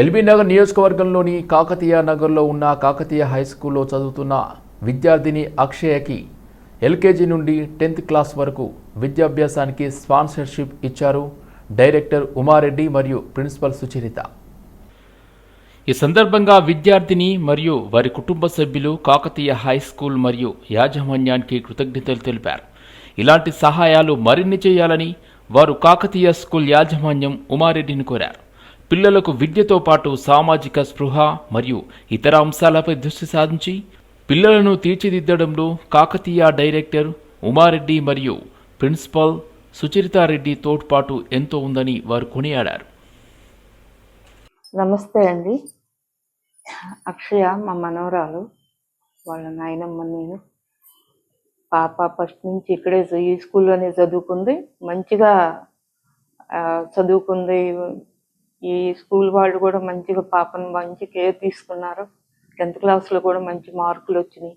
LB Nagar నియోజకవర్గంలోని కాకతీయ నగర్లో ఉన్న కాకతీయ హై స్కూల్లో చదువుతున్న విద్యార్థిని అక్షయకి ఎల్కేజీ నుండి టెన్త్ క్లాస్ వరకు విద్యాభ్యాసానికి స్పాన్సర్షిప్ ఇచ్చారు డైరెక్టర్ ఉమారెడ్డి మరియు ప్రిన్సిపల్ సుచరిత. ఈ సందర్భంగా విద్యార్థిని మరియు వారి కుటుంబ సభ్యులు కాకతీయ హై స్కూల్ మరియు యాజమాన్యానికి కృతజ్ఞతలు తెలిపారు. ఇలాంటి సహాయాలు మరిన్ని చేయాలని వారు కాకతీయ స్కూల్ యాజమాన్యం ఉమారెడ్డిని కోరారు. పిల్లలకు విద్యతో పాటు సామాజిక స్పృహ మరియు ఇతర అంశాలపై దృష్టి సాధించి పిల్లలను తీర్చిదిద్దడంలో కాకతీయ డైరెక్టర్ ఉమారెడ్డి మరియు ప్రిన్సిపల్ సుచరితారెడ్డి తోడ్పాటు ఎంతో ఉందని వారు కొనియాడారు. నమస్తే అండి. అక్షయ మా మనవరాలు వాళ్ళ నాయనమ్మ నేను. పాప ఫస్ట్ నుంచి ఇక్కడే ఈ స్కూల్లోనే చదువుకుంది. మంచిగా చదువుకుంది. ఈ స్కూల్ వాళ్ళు కూడా మంచిగా పాపను మంచి కేర్ తీసుకున్నారు. టెన్త్ క్లాస్లో కూడా మంచి మార్కులు వచ్చినాయి.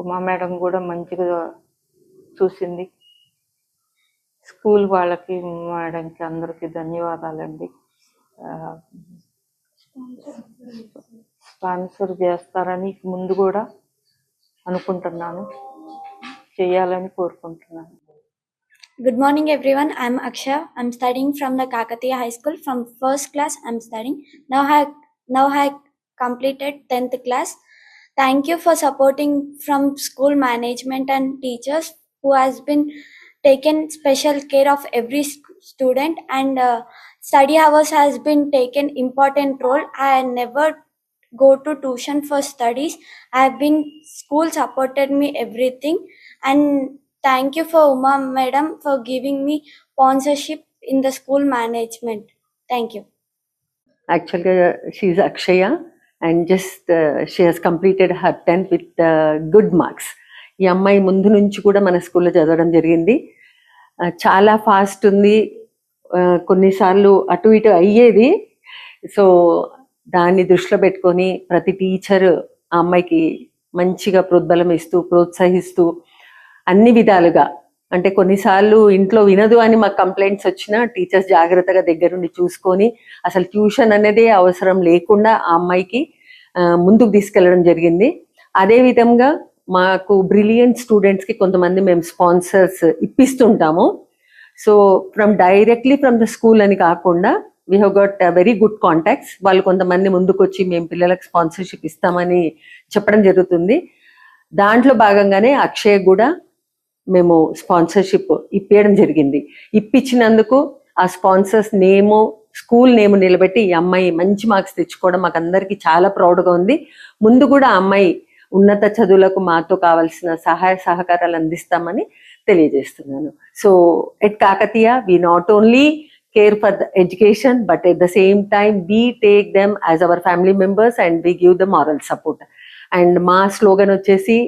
ఉమా మేడం కూడా మంచిగా చూసింది. స్కూల్ వాళ్ళకి మేడంకి అందరికీ ధన్యవాదాలండి. స్పాన్సర్ చేస్తారని ముందు కూడా అనుకుంటున్నాను. చేయాలని కోరుకుంటున్నాను. Good morning, everyone. I'm Aksha. I'm studying from the Kakatiya High School. From first class, I'm studying. Now I now I completed tenth class. Thank you for supporting from school management and teachers who has been taken special care of every student and uh, study hours has been taken important role. I never go to tuition for studies. I have been school supported me everything and thank you for Uma madam for giving me sponsorship in the school management thank you యాక్చువల్గా she's Akshaya and just she has completed her tenth with good marks ఈ అమ్మాయి ముందు నుంచి కూడా మన స్కూల్లో చదవడం జరిగింది. చాలా ఫాస్ట్ ఉంది. కొన్నిసార్లు అటు ఇటు అయ్యేది. సో దాన్ని దృష్టిలో పెట్టుకొని ప్రతి టీచర్ ఆ అమ్మాయికి మంచిగా ప్రోద్బలం ఇస్తూ ప్రోత్సహిస్తూ అన్ని విధాలుగా. అంటే కొన్నిసార్లు ఇంట్లో వినదు అని మాకు కంప్లైంట్స్ వచ్చినా టీచర్స్ జాగ్రత్తగా దగ్గరుండి చూసుకొని అసలు ట్యూషన్ అనేది అవసరం లేకుండా ఆ అమ్మాయికి ముందుకు తీసుకెళ్ళడం జరిగింది. అదే విధంగా మాకు బ్రిలియంట్ స్టూడెంట్స్కి కొంతమంది మేము sponsors ఇప్పిస్తుంటాము. So from directly from the school అని కాకుండా we have got very good contacts వాళ్ళు కొంతమంది ముందుకొచ్చి మేము పిల్లలకు స్పాన్సర్షిప్ ఇస్తామని చెప్పడం జరుగుతుంది. దాంట్లో భాగంగానే అక్షయ్ కూడా మేము స్పాన్సర్షిప్ ఇప్పించడం జరిగింది. ఇప్పించినందుకు ఆ స్పాన్సర్స్ నేము స్కూల్ నేమ్ నిలబెట్టి ఈ అమ్మాయి మంచి మార్క్స్ తెచ్చుకోవడం మాకు అందరికీ చాలా ప్రౌడ్గా ఉంది. ముందు కూడా ఆ అమ్మాయి ఉన్నత చదువులకు మాతో కావాల్సిన సహాయ సహకారాలు అందిస్తామని తెలియజేస్తున్నాను. So at Kakatiya we not only care for the education but at the same time we take them as our family members and we give the moral support and మా స్లోగన్ వచ్చేసి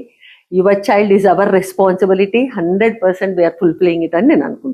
your child is our responsibility hundred percent we're fulfilling it అని నేను అనుకుంటున్నాను